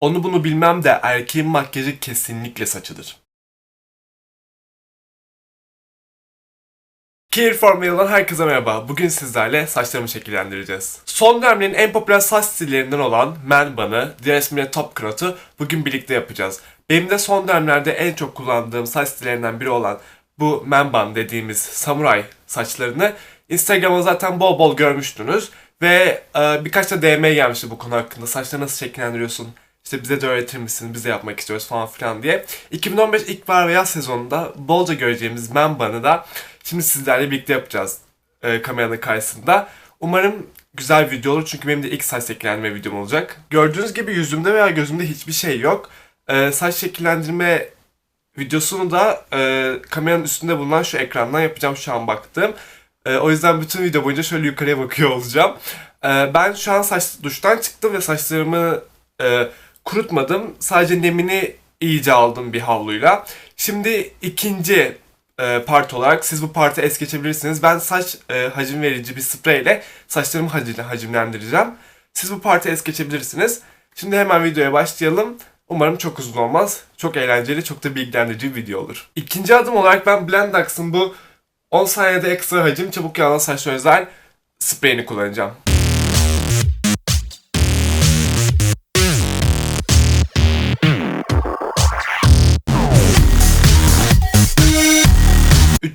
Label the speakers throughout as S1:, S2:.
S1: Onu bunu bilmem de erkeğin makyajı kesinlikle saçıdır. Care Formula'dan herkese merhaba. Bugün sizlerle saçlarımı şekillendireceğiz. Son dönemlerin en popüler saç stillerinden olan Man Bun'ı, diğer ismiyle Top Knot'u bugün birlikte yapacağız. Benim de son dönemlerde en çok kullandığım saç stillerinden biri olan bu Man Bun dediğimiz samuray saçlarını Instagram'da zaten bol bol görmüştünüz. Ve e, birkaç da DM gelmişti bu konu hakkında. Saçları nasıl şekillendiriyorsun? İşte bize de öğretir misin? Biz de yapmak istiyoruz falan filan diye. 2015 ilkbahar ve sezonunda bolca göreceğimiz Man Bun'ı da şimdi sizlerle birlikte yapacağız e, kameranın karşısında. Umarım güzel video olur çünkü benim de ilk saç şekillendirme videom olacak. Gördüğünüz gibi yüzümde veya gözümde hiçbir şey yok. E, saç şekillendirme videosunu da e, kameranın üstünde bulunan şu ekrandan yapacağım şu an baktım. E, o yüzden bütün video boyunca şöyle yukarıya bakıyor olacağım. E, ben şu an saç duştan çıktım ve saçlarımı e, kurutmadım. Sadece nemini iyice aldım bir havluyla. Şimdi ikinci e, part olarak siz bu partı es geçebilirsiniz. Ben saç e, hacim verici bir spreyle saçlarımı hacim, hacimlendireceğim. Siz bu partı es geçebilirsiniz. Şimdi hemen videoya başlayalım. Umarım çok uzun olmaz. Çok eğlenceli, çok da bilgilendirici bir video olur. İkinci adım olarak ben Blendax'ın bu 10 saniyede ekstra hacim çabuk yağlanan saçlar özel spreyini kullanacağım.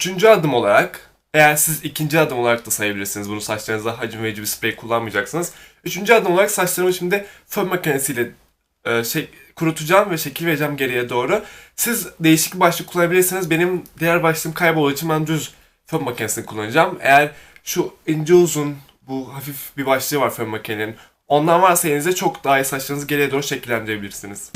S1: Üçüncü adım olarak eğer siz ikinci adım olarak da sayabilirsiniz bunu saçlarınıza hacim verici bir sprey kullanmayacaksınız. Üçüncü adım olarak saçlarımı şimdi fön makinesiyle e, şey, kurutacağım ve şekil vereceğim geriye doğru. Siz değişik bir başlık kullanabilirsiniz. Benim diğer başlığım kaybolduğu için ben düz fön makinesini kullanacağım. Eğer şu ince uzun bu hafif bir başlığı var fön makinenin. Ondan varsa elinizde çok daha iyi saçlarınızı geriye doğru şekillendirebilirsiniz.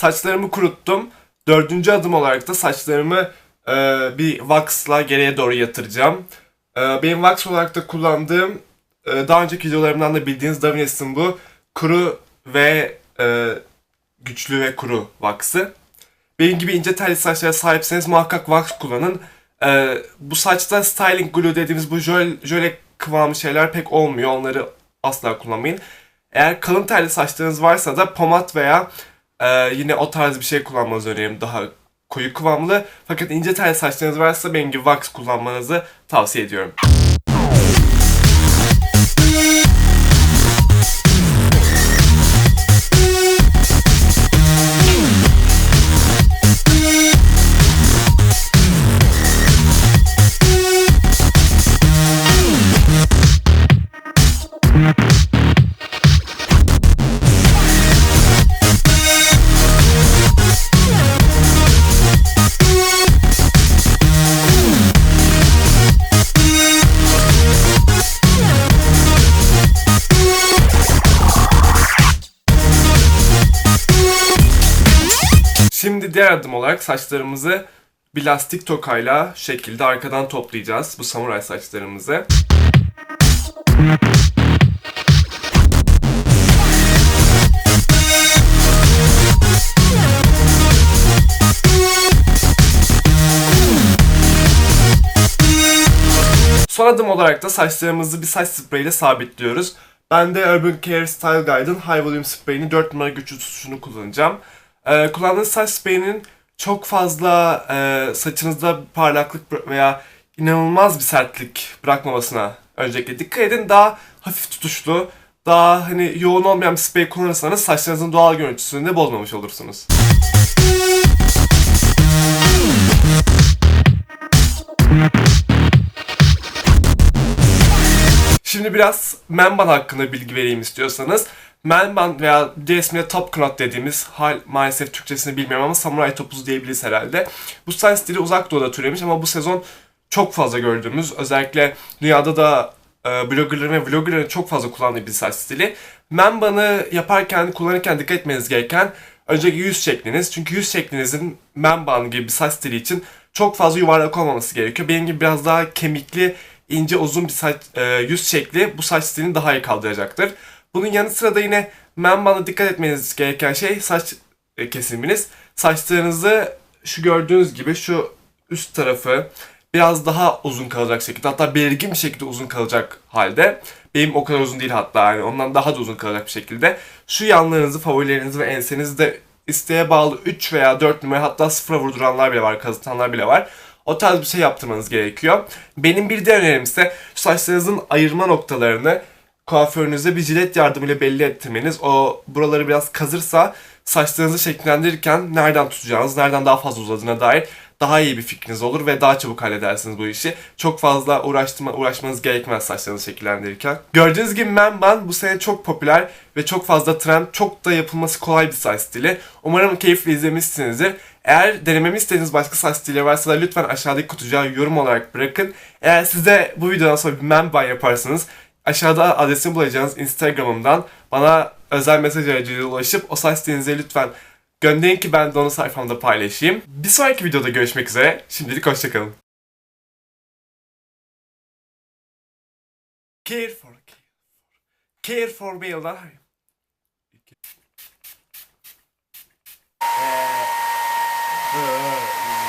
S1: Saçlarımı kuruttum. Dördüncü adım olarak da saçlarımı e, bir waxla geriye doğru yatıracağım. E, benim wax olarak da kullandığım e, daha önceki videolarımdan da bildiğiniz Davines'in bu kuru ve e, güçlü ve kuru wax'ı. Benim gibi ince telli saçlara sahipseniz muhakkak wax kullanın. E, bu saçta styling glue dediğimiz bu jöl, jöle kıvamı şeyler pek olmuyor. Onları asla kullanmayın. Eğer kalın telli saçlarınız varsa da pomat veya ee, yine o tarz bir şey kullanmanızı öneririm. Daha koyu kıvamlı. Fakat ince tel saçlarınız varsa benim gibi wax kullanmanızı tavsiye ediyorum. Şimdi diğer adım olarak saçlarımızı bir lastik tokayla şekilde arkadan toplayacağız bu samuray saçlarımızı. Son adım olarak da saçlarımızı bir saç spreyiyle sabitliyoruz. Ben de Urban Care Style Guide'ın High Volume spreyini 4 numara güçlü tutuşunu kullanacağım. Ee, kullandığınız saç spreyinin çok fazla e, saçınızda parlaklık veya inanılmaz bir sertlik bırakmamasına öncelikle dikkat edin. Daha hafif tutuşlu, daha hani yoğun olmayan bir sprey kullanırsanız saçlarınızın doğal görüntüsünü de bozmamış olursunuz. Şimdi biraz Memban hakkında bilgi vereyim istiyorsanız. Melban veya diğer Top Knot dediğimiz hal maalesef Türkçesini bilmiyorum ama samuray topuzu diyebiliriz herhalde. Bu style stili uzak doğuda türemiş ama bu sezon çok fazla gördüğümüz özellikle dünyada da e, bloggerların ve vloggerların çok fazla kullandığı bir saç stili. Memban'ı yaparken, kullanırken dikkat etmeniz gereken Önceki yüz şekliniz. Çünkü yüz şeklinizin bun gibi bir saç stili için çok fazla yuvarlak olmaması gerekiyor. Benim gibi biraz daha kemikli, ince, uzun bir saç, e, yüz şekli bu saç stilini daha iyi kaldıracaktır. Bunun yanı sıra da yine man bun'a dikkat etmeniz gereken şey saç e, kesiminiz. Saçlarınızı şu gördüğünüz gibi şu üst tarafı biraz daha uzun kalacak şekilde hatta belirgin bir şekilde uzun kalacak halde benim o kadar uzun değil hatta yani ondan daha da uzun kalacak bir şekilde şu yanlarınızı, favorilerinizi ve ensenizi de isteğe bağlı 3 veya 4 numara hatta 0'a vurduranlar bile var, kazıtanlar bile var. O tarz bir şey yaptırmanız gerekiyor. Benim bir diğer önerim ise saçlarınızın ayırma noktalarını kuaförünüze bir jilet yardımıyla belli ettirmeniz. O buraları biraz kazırsa saçlarınızı şekillendirirken nereden tutacağınız, nereden daha fazla uzadığına dair daha iyi bir fikriniz olur ve daha çabuk halledersiniz bu işi. Çok fazla uğraştırma, uğraşmanız gerekmez saçlarınızı şekillendirirken. Gördüğünüz gibi Man Bun bu sene çok popüler ve çok fazla trend, çok da yapılması kolay bir saç stili. Umarım keyifli izlemişsinizdir. Eğer denememi istediğiniz başka saç stilleri varsa da lütfen aşağıdaki kutucuğa yorum olarak bırakın. Eğer size bu videodan sonra bir Man Bun yaparsanız aşağıda adresimi bulacağınız Instagram'ımdan bana özel mesaj aracılığıyla ulaşıp o saç lütfen gönderin ki ben de onu sayfamda paylaşayım. Bir sonraki videoda görüşmek üzere. Şimdilik hoşçakalın. Care for, care for mail'dan Eee,